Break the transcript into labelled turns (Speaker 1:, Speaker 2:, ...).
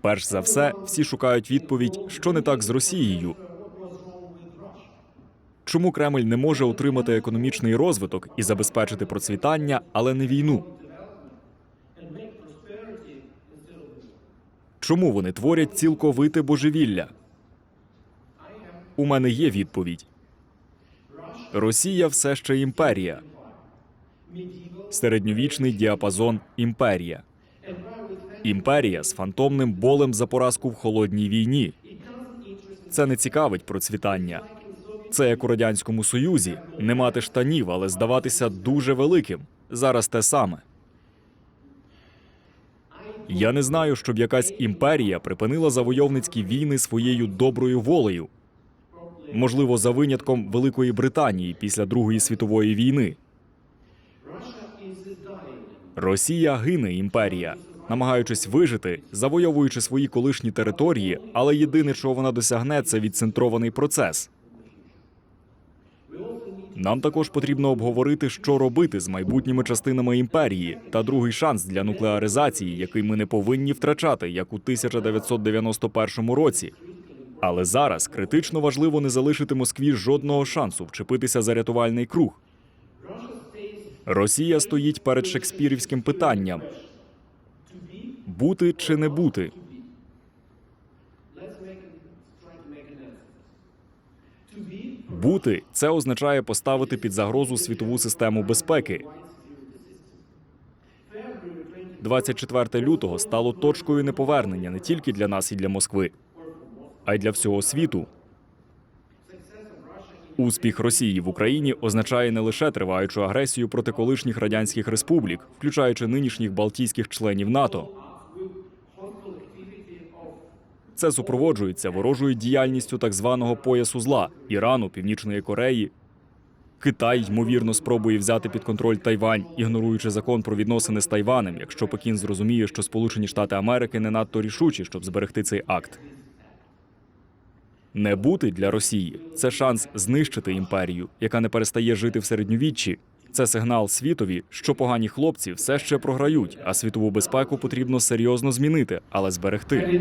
Speaker 1: Перш за все, всі шукають відповідь, що не так з Росією. Чому Кремль не може отримати економічний розвиток і забезпечити процвітання, але не війну? Чому вони творять цілковите божевілля? У мене є відповідь. Росія все ще імперія. Середньовічний діапазон імперія. Імперія з фантомним болем за поразку в холодній війні. Це не цікавить процвітання. Це як у радянському союзі не мати штанів, але здаватися дуже великим. Зараз те саме. Я не знаю, щоб якась імперія припинила завойовницькі війни своєю доброю волею. Можливо, за винятком Великої Британії після Другої світової війни. Росія гине імперія, намагаючись вижити, завойовуючи свої колишні території, але єдине, чого вона досягне, це відцентрований процес. Нам також потрібно обговорити, що робити з майбутніми частинами імперії та другий шанс для нуклеаризації, який ми не повинні втрачати, як у 1991 році. Але зараз критично важливо не залишити Москві жодного шансу вчепитися за рятувальний круг. Росія стоїть перед шекспірівським питанням: бути чи не бути. Бути це означає поставити під загрозу світову систему безпеки. 24 лютого стало точкою неповернення не тільки для нас і для Москви, а й для всього світу. Успіх Росії в Україні означає не лише триваючу агресію проти колишніх радянських республік, включаючи нинішніх балтійських членів НАТО. Це супроводжується ворожою діяльністю так званого поясу зла Ірану, Північної Кореї. Китай ймовірно спробує взяти під контроль Тайвань, ігноруючи закон про відносини з Тайванем, якщо Пекін зрозуміє, що Сполучені Штати Америки не надто рішучі, щоб зберегти цей акт. Не бути для Росії це шанс знищити імперію, яка не перестає жити в середньовіччі. Це сигнал світові, що погані хлопці все ще програють, а світову безпеку потрібно серйозно змінити, але зберегти.